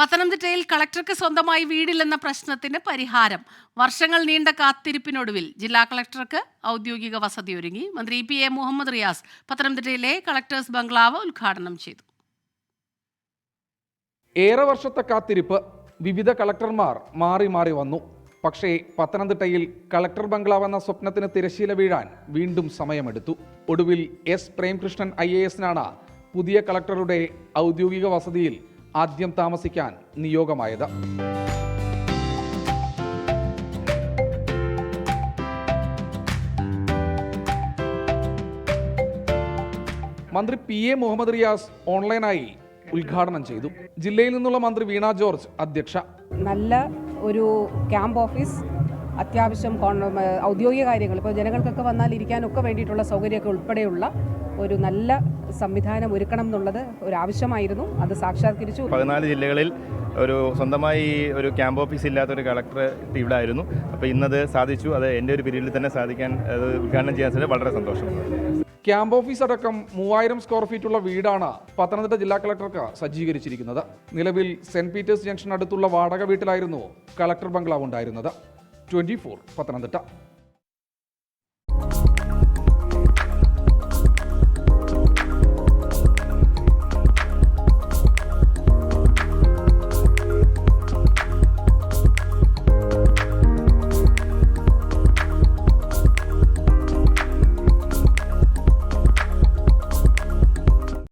പത്തനംതിട്ടയിൽ കളക്ടർക്ക് സ്വന്തമായി വീടില്ലെന്ന പ്രശ്നത്തിന് പരിഹാരം. വർഷങ്ങൾ നീണ്ട കാത്തിരിപ്പിനൊടുവിൽ ജില്ലാ കളക്ടർക്ക് ഔദ്യോഗിക വസതി ഒരുങ്ങി മന്ത്രി പി എ മുഹമ്മദ് റിയാസ് പത്തനംതിട്ടയിലെ കളക്ടേഴ്സ് ബംഗ്ലാവ് ഉദ്ഘാടനം ചെയ്തു. ഏറെ വർഷത്തെ കാത്തിരിപ്പ് വിവിധ കളക്ടർമാർ മാറി മാറി വന്നു. പക്ഷേ പത്തനംതിട്ടയിൽ കളക്ടർ ബംഗ്ലാവ് എന്ന സ്വപ്നത്തിന് തിരശീല വീഴാൻ വീണ്ടും സമയമെടുത്തു. ഒടുവിൽ എസ് പ്രേംകൃഷ്ണൻ ഐ എ എസിനാണ് പുതിയ കളക്ടറുടെ ഔദ്യോഗിക വസതിയിൽ ആദ്യം താമസിക്കാൻ നിയോഗമായത്. മന്ത്രി പി എ മുഹമ്മദ് റിയാസ് ഓൺലൈനായി ഉദ്ഘാടനം ചെയ്തു. ജില്ലയിൽ നിന്നുള്ള മന്ത്രി വീണ ജോർജ് അധ്യക്ഷ. നല്ല ഒരു ക്യാമ്പ് ഓഫീസ് അത്യാവശ്യം കോൺ- ഔദ്യോഗിക കാര്യങ്ങൾ. ഇപ്പോൾ ജനങ്ങൾക്കൊക്കെ വന്നാൽ ഇരിക്കാനൊക്കെ വേണ്ടിയിട്ടുള്ള സൗകര്യമൊക്കെ ഉൾപ്പെടെയുള്ള ഒരു നല്ല സംവിധാനം ഒരുക്കണം എന്നുള്ളത് ഒരു ആവശ്യമായിരുന്നു അത് സാക്ഷാത്കരിച്ചു. പതിനാല് ജില്ലകളിൽ ഒരു സ്വന്തമായി ഒരു ക്യാമ്പ് ഓഫീസ് ഇല്ലാത്ത ഒരു കളക്ടർ ഇവിടെ ആയിരുന്നു അപ്പോൾ ഇന്നത് സാധിച്ചു. അത് എന്റെ ഒരു പിരീഡിൽ തന്നെ സാധിക്കാൻ അത് ഉദ്ഘാടനം ചെയ്യാൻ സാധിച്ചത് വളരെ സന്തോഷം. ക്യാമ്പ് ഓഫീസ് അടക്കം മൂവായിരം സ്ക്വയർ ഫീറ്റുള്ള വീടാണ് പത്തനംതിട്ട ജില്ലാ കളക്ടർക്ക് സജ്ജീകരിച്ചിരിക്കുന്നത്. നിലവിൽ സെന്റ് പീറ്റേഴ്സ് ജംഗ്ഷൻ അടുത്തുള്ള വാടക വീട്ടിലായിരുന്നു കളക്ടർ ബംഗ്ലാവ് ഉണ്ടായിരുന്നത്. ട്വന്റി പത്തനംതിട്ട.